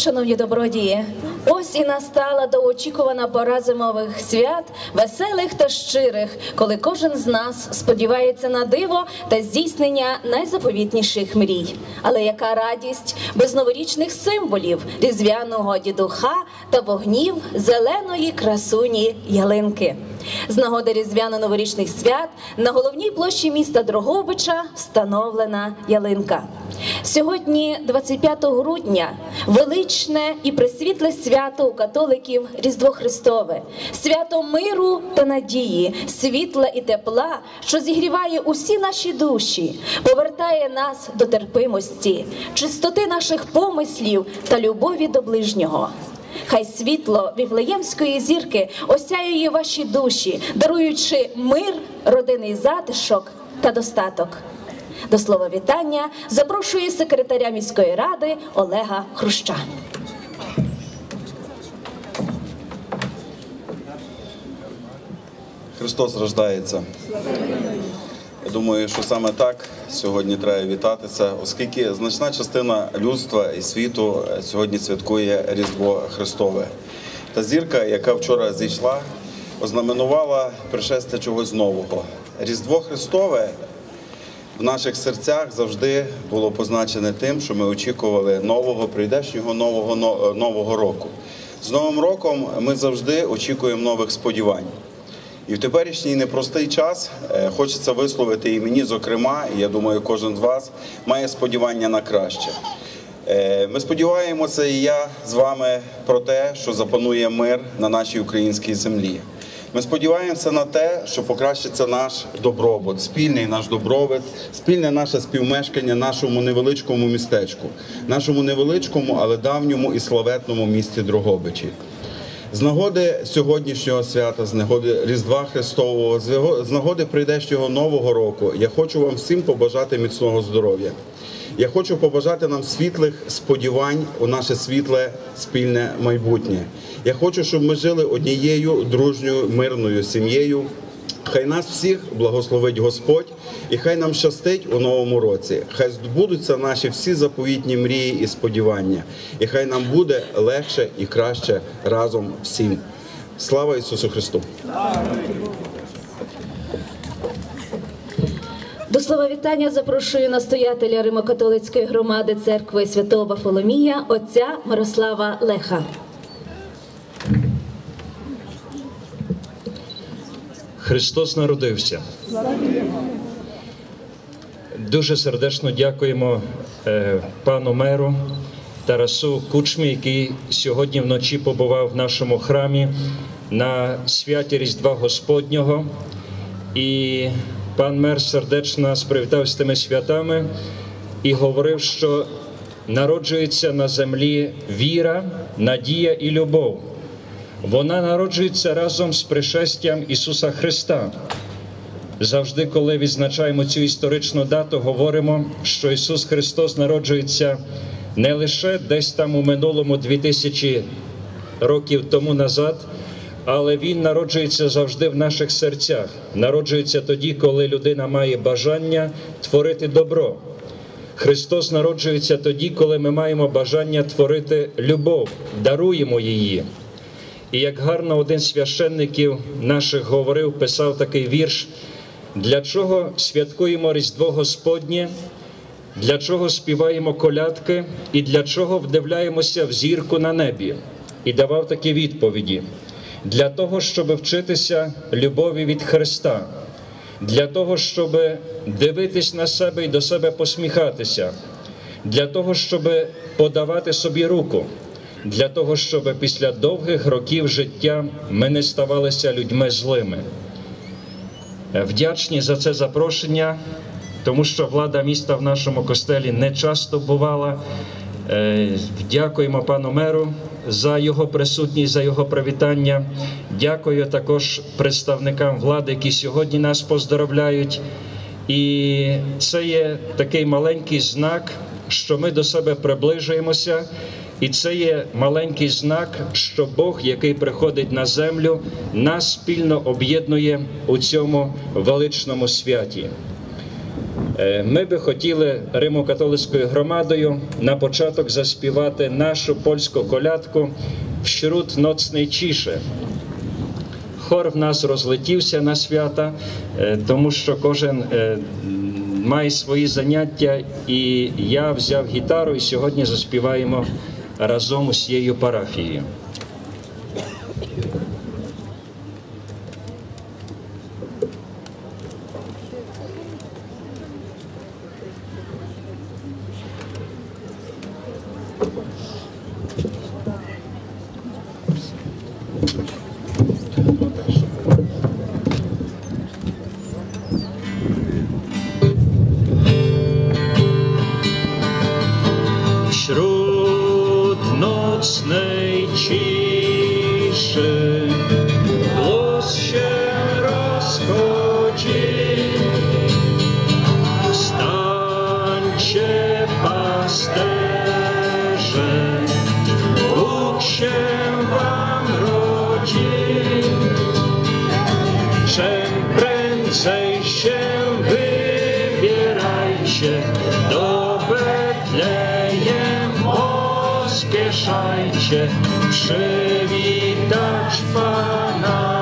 Шановні добродії, ось і настала довгоочікувана пора зимових свят, веселих та щирих, коли кожен з нас сподівається на диво та здійснення найзаповітніших мрій. Але яка радість без новорічних символів, різдвяного дідуха та вогнів зеленої красуні ялинки. З нагоди різдвяно-новорічних свят на головній площі міста Дрогобича встановлена ялинка. Сьогодні, 25 грудня, величне і присвітле свято у католиків Різдво Христове, свято миру та надії, світла і тепла, що зігріває усі наші душі, повертає нас до терпимості, чистоти наших помислів та любові до ближнього. Хай світло віфлеємської зірки осяює ваші душі, даруючи мир, родинний затишок та достаток. До слова вітання запрошує секретаря міської ради Олега Хруща. Христос рождається. Я думаю, що саме так сьогодні треба вітатися, оскільки значна частина людства і світу сьогодні святкує Різдво Христове. Та зірка, яка вчора зійшла, ознаменувала пришестя чогось нового. Різдво Христове в наших серцях завжди було позначене тим, що ми очікували нового прийдешнього нового нового року. З Новим роком ми завжди очікуємо нових сподівань. І в теперішній непростий час е, хочеться висловити і мені, зокрема, і я думаю, кожен з вас має сподівання на краще. Е, Ми сподіваємося, і я з вами про те, що запанує мир на нашій українській землі. Ми сподіваємося на те, що покращиться наш добробут, спільний наш добробут, спільне наше співмешкання нашому невеличкому містечку, нашому невеличкому, але давньому і славетному місті Дрогобичі. З нагоди сьогоднішнього свята, з нагоди Різдва Христового, з нагоди прийдешнього нового року, я хочу вам всім побажати міцного здоров'я. Я хочу побажати нам світлих сподівань у наше світле спільне майбутнє. Я хочу, щоб ми жили однією дружньою мирною сім'єю. Хай нас всіх благословить Господь, і хай нам щастить у новому році. Хай збудуться наші всі заповітні мрії і сподівання, і хай нам буде легше і краще разом всім. Слава Ісусу Христу! До слова вітання запрошую настоятеля Римокатолицької громади церкви Святого Вафоломія, отця Мирослава Леха. Христос народився. Дуже сердечно дякуємо е, пану меру Тарасу Кучмі, який сьогодні вночі побував в нашому храмі на святі Різдва Господнього. І пан мер сердечно нас привітав з тими святами і говорив, що народжується на землі віра, надія і любов. Вона народжується разом з пришестям Ісуса Христа. Завжди, коли відзначаємо цю історичну дату, говоримо, що Ісус Христос народжується не лише десь там у минулому 2000 років тому назад, але Він народжується завжди в наших серцях. Народжується тоді, коли людина має бажання творити добро. Христос народжується тоді, коли ми маємо бажання творити любов, даруємо її. І як гарно один з священників наших говорив, писав такий вірш, для чого святкуємо Різдво Господнє, для чого співаємо колядки і для чого вдивляємося в зірку на небі. І давав такі відповіді: для того, щоб вчитися любові від Христа, для того, щоб дивитись на себе і до себе посміхатися, для того, щоб подавати собі руку для того, щоб після довгих років життя ми не ставалися людьми злими. Е, Вдячні за це запрошення, тому що влада міста в нашому костелі не часто бувала. Е, Дякуємо пану меру за його присутність, за його привітання. Дякую також представникам влади, які сьогодні нас поздоровляють. І це є такий маленький знак, що ми до себе приближуємося. І це є маленький знак, що Бог, який приходить на землю, нас спільно об'єднує у цьому величному святі. Е, Ми би хотіли Римо-католицькою громадою на початок заспівати нашу польську колядку «Вщрут ноцний чіше». Хор в нас розлетівся на свята, е, тому що кожен е, має свої заняття, і я взяв гітару і сьогодні заспіваємо разом усією парафією. Się wybierajcie do Betlejem, pospieszajcie przywitać Pana.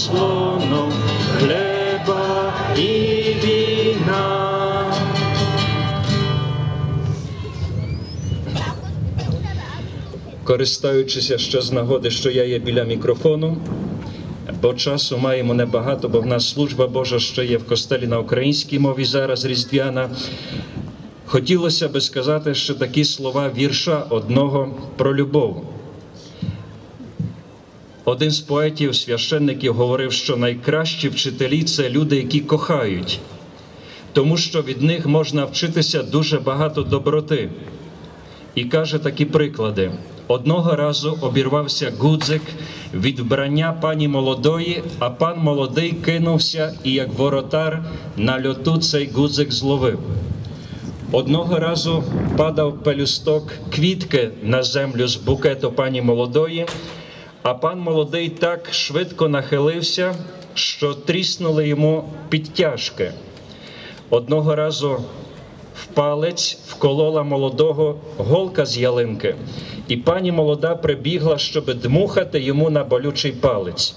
Osłoną chleba i wina. Користуючися ще з нагоди, що я є біля мікрофону, бо часу маємо небагато, бо в нас служба Божа ще є в костелі на українській мові зараз різдвяна. Хотілося би сказати ще такі слова вірша одного про любов. Один з поетів, священників говорив, що найкращі вчителі це люди, які кохають, тому що від них можна вчитися дуже багато доброти. І каже такі приклади: Одного разу обірвався гудзик від вбрання пані молодої, а пан молодий кинувся і, як воротар, на льоту цей гудзик зловив. Одного разу падав пелюсток квітки на землю з букету пані молодої, а пан молодий так швидко нахилився, що тріснули йому підтяжки. Одного разу в палець вколола молодого голка з ялинки, і пані молода прибігла, щоб дмухати йому на болючий палець.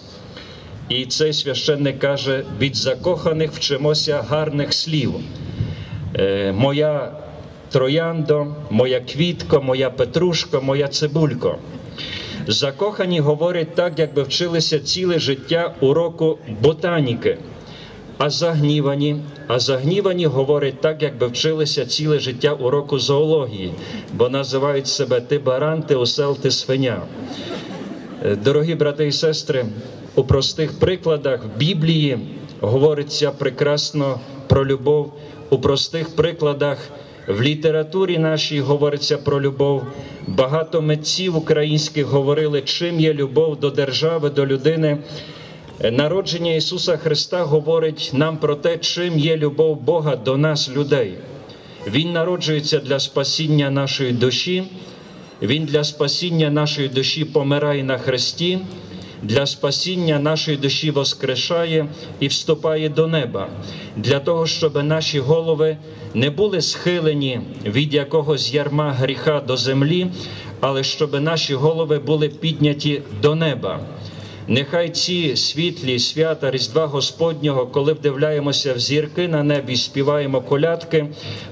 І цей священник каже: від закоханих вчимося гарних слів. Е, моя трояндо, моя квітко, моя петрушко, моя цибулько. Закохані говорять так, якби вчилися ціле життя уроку ботаніки. А загнівані, а загнівані говорять так, якби вчилися ціле життя уроку зоології, бо називають себе ти баран, ти осел, ти свиня. Е, Дорогі брати і сестри, у простих прикладах в Біблії говориться прекрасно про любов. У простих прикладах в літературі нашій говориться про любов. Багато митців українських говорили, чим є любов до держави, до людини. Народження Ісуса Христа говорить нам про те, чим є любов Бога до нас, людей. Він народжується для спасіння нашої душі. Він для спасіння нашої душі помирає на хресті, для спасіння нашої душі воскрешає і вступає до неба, для того, щоб наші голови не були схилені від якогось ярма гріха до землі, але щоб наші голови були підняті до неба. Нехай ці світлі свята Різдва Господнього, коли вдивляємося в зірки на небі, співаємо колядки,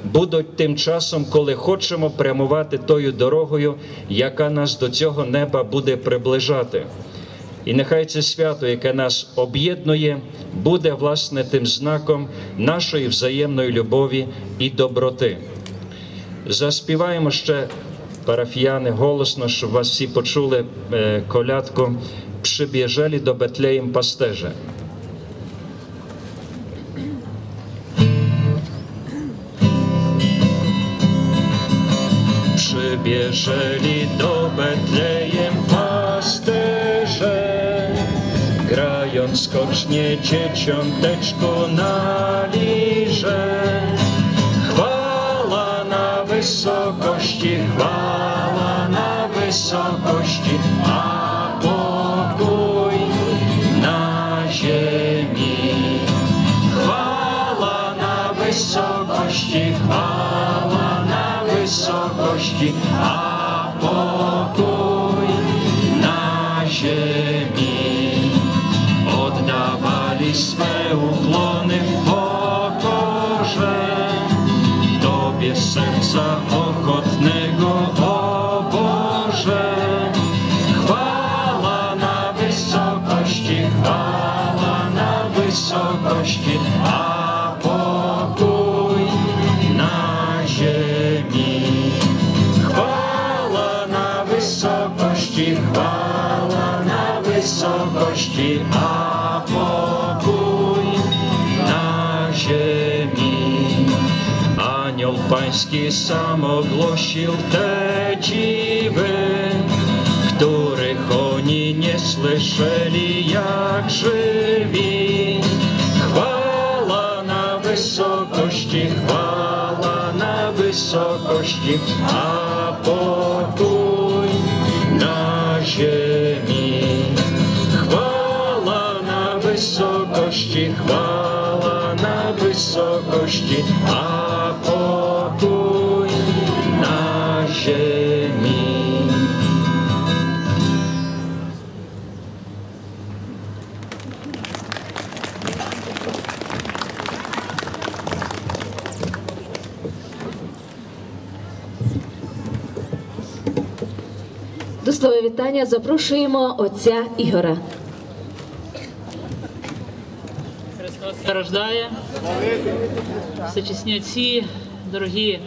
будуть тим часом, коли хочемо прямувати тою дорогою, яка нас до цього неба буде приближати. І нехай це свято, яке нас об'єднує, буде власне тим знаком нашої взаємної любові і доброти. Заспіваємо ще парафіяни голосно, щоб вас всі почули е, колядку. Przybierzeli do Betlejem pasterze. Przybierzeli do Betlejem skocznie dzieciąteczko na lirze. Chwała na wysokości, chwała na wysokości, a pokój na ziemi. Chwała na wysokości, chwała na wysokości, a pokój na ziemi. Swe ukłony w pokorze. Tobie serca ochotnego, o Boże. Chwała na wysokości, chwała na wysokości, a pokój na ziemi. Chwała na wysokości, chwała na wysokości, a Anioł Pański sam ogłosił których oni nie słyszeli jak żywi. Chwała na wysokości, chwała na wysokości, a pokój na ziemi. Chwała na wysokości, chwała na wysokości, a pokój До вітання запрошуємо отця Ігора. Христос страждає. Всечесні отці, дорогі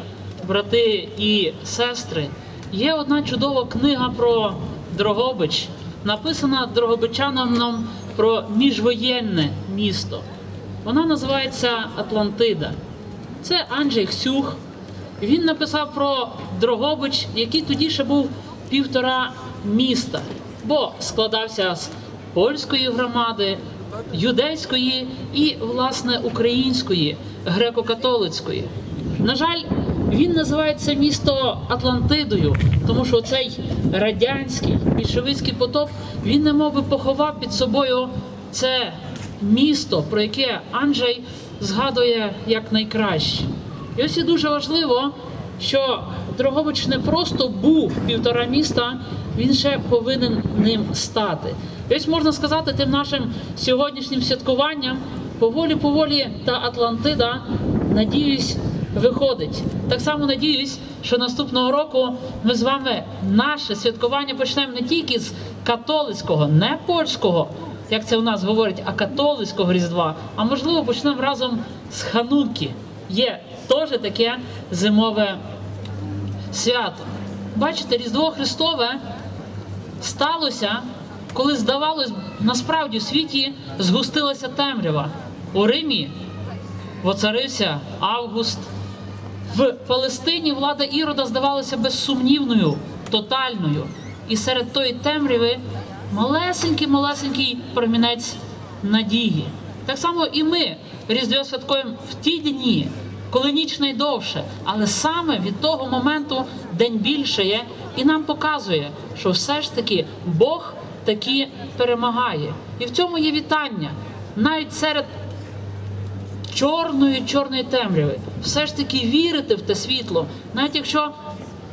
брати і сестри. Є одна чудова книга про Дрогобич, написана Дрогобичаном про міжвоєнне місто. Вона називається Атлантида. Це Анджей Хсюх. Він написав про Дрогобич, який тоді ще був півтора міста, бо складався з польської громади, юдейської і, власне, української, греко-католицької. На жаль, він називається місто Атлантидою, тому що цей радянський більшовицький потоп він не мов би поховав під собою це місто, про яке Анджей згадує як найкраще. І ось і дуже важливо, що Дрогобич не просто був півтора міста, він ще повинен ним стати. Ось можна сказати, тим нашим сьогоднішнім святкуванням поволі-поволі та Атлантида, надіюсь, виходить. Так само надіюсь, що наступного року ми з вами наше святкування почнемо не тільки з католицького, не польського, як це у нас говорять, а католицького Різдва, а можливо почнемо разом з Хануки. Є теж таке зимове свято. Бачите, Різдво Христове сталося, коли здавалось, насправді в світі згустилася темрява. У Римі воцарився Август. В Палестині влада Ірода здавалася безсумнівною, тотальною. І серед тої темряви малесенький-малесенький промінець надії. Так само і ми Різдво святкуємо в ті дні, коли ніч найдовше, але саме від того моменту день більшає і нам показує, що все ж таки Бог таки перемагає. І в цьому є вітання. Навіть серед чорної чорної темряви, все ж таки вірити в те світло, навіть якщо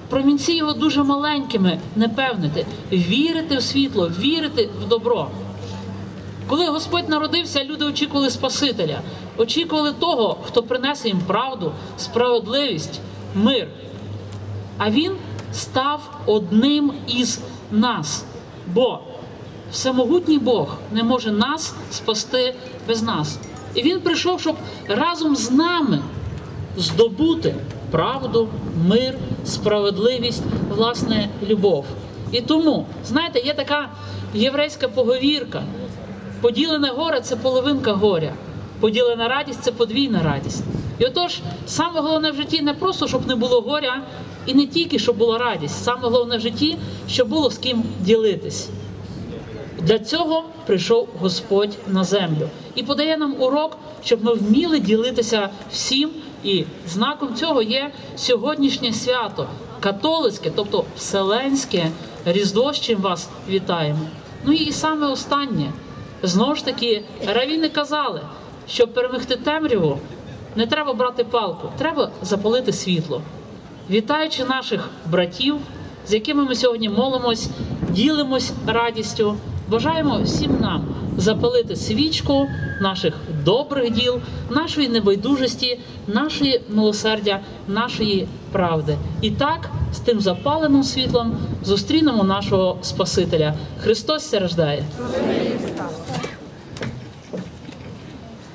промінці його дуже маленькими, не певнити, вірити в світло, вірити в добро. Коли Господь народився, люди очікували Спасителя, очікували того, хто принесе їм правду, справедливість, мир. А він став одним із нас. Бо всемогутній Бог не може нас спасти без нас. І він прийшов, щоб разом з нами здобути правду, мир, справедливість, власне, любов. І тому, знаєте, є така єврейська поговірка. Поділене горе це половинка горя, поділена радість це подвійна радість. І отож, саме головне в житті не просто, щоб не було горя, і не тільки щоб була радість, саме головне в житті, щоб було з ким ділитись. Для цього прийшов Господь на землю і подає нам урок, щоб ми вміли ділитися всім. І знаком цього є сьогоднішнє свято католицьке, тобто вселенське Різдво, з чим вас вітаємо. Ну і саме останнє. Знову ж таки, равіни казали, щоб перемогти темряву, не треба брати палку, треба запалити світло. Вітаючи наших братів, з якими ми сьогодні молимось, ділимось радістю, бажаємо всім нам запалити свічку наших добрих діл, нашої небайдужості, нашої милосердя, нашої правди. І так, з тим запаленим світлом зустрінемо нашого Спасителя. Христос ся рождає.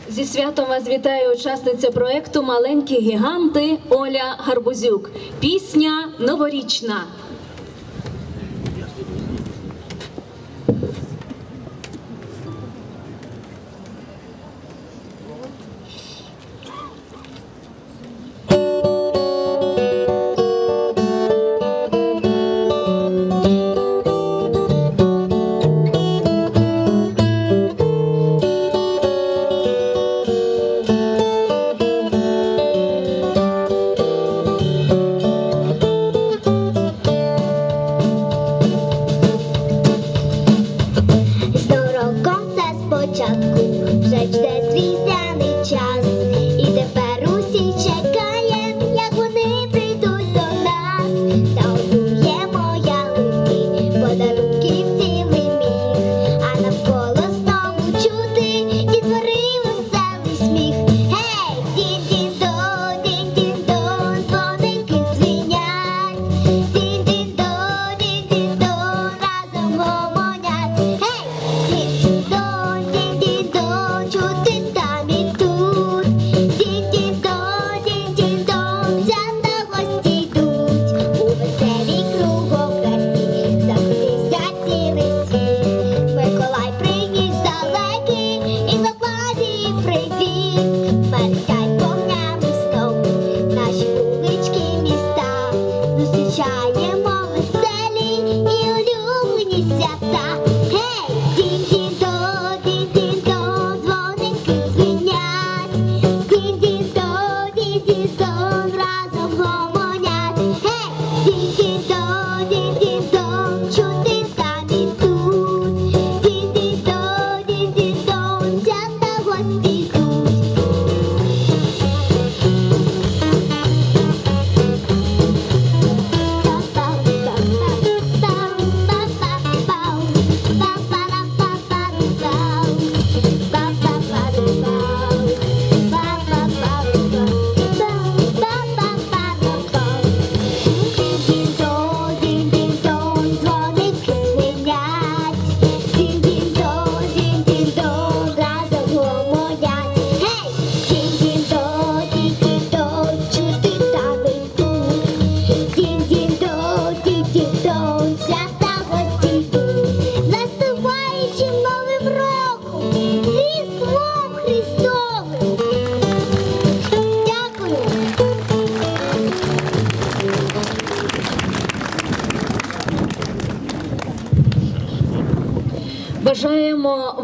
Зі святом вас вітає учасниця проекту Маленькі гіганти Оля Гарбузюк. Пісня новорічна.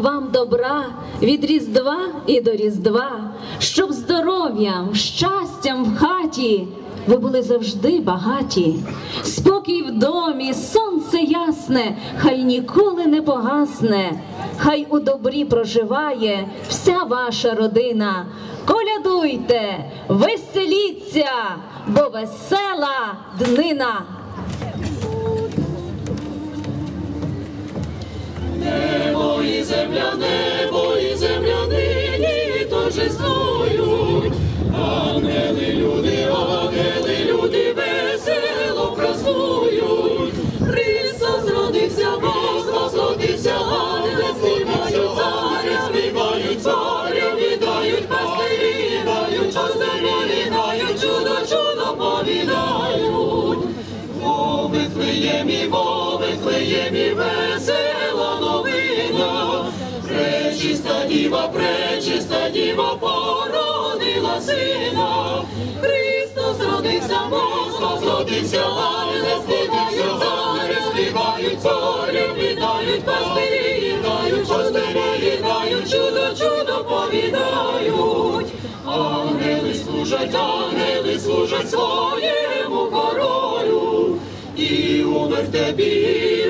Вам добра від Різдва і до Різдва, щоб здоров'ям, щастям в хаті ви були завжди багаті. Спокій в домі, сонце ясне, хай ніколи не погасне, хай у добрі проживає вся ваша родина. Колядуйте, веселіться, бо весела днина. І діва породила сина. Христос родився, Бог родився, ангели співають, царі співають, царі відають, пастирі дають, пастирі дають, чудо, чудо повідають. Ангели служать, ангели служать своєму королю. І у вертепі,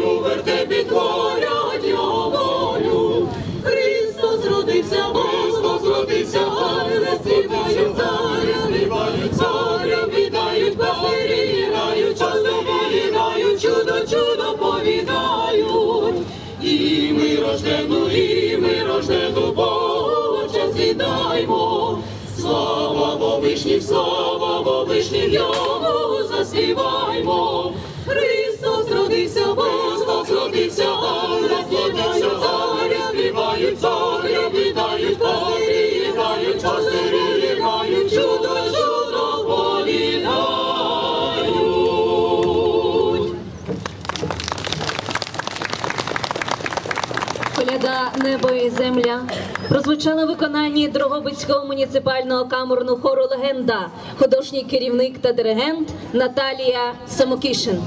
віддаймо. Слава вишніх, слава во вишніх, йому заспіваймо. Христос родився, Христос родився, ангели співають, царі співають, царя відають, пастирі грають, пастирі грають, чудо, чудо повідають. Коляда небо і земля прозвучала в виконанні Дрогобицького муніципального камерного хору Легенда, художній керівник та диригент Наталія Самокишин.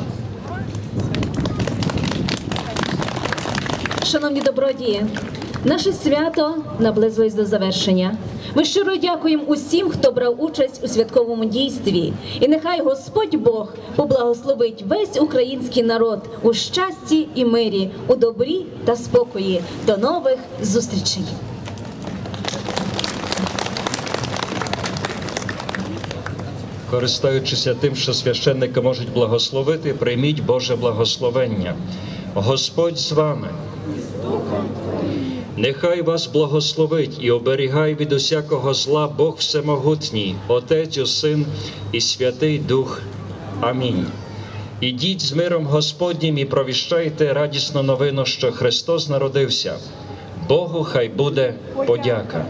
Шановні добродії, наше свято наблизилось до завершення. Ми щиро дякуємо усім, хто брав участь у святковому дійстві. І нехай Господь Бог поблагословить весь український народ у щасті і мирі, у добрі та спокої. До нових зустрічей! Користуючися тим, що священники можуть благословити, прийміть Боже благословення. Господь з вами. Нехай вас благословить і оберігай від усякого зла Бог Всемогутній, Отець, Син і Святий Дух. Амінь. Ідіть з миром Господнім і провіщайте радісну новину, що Христос народився. Богу хай буде подяка.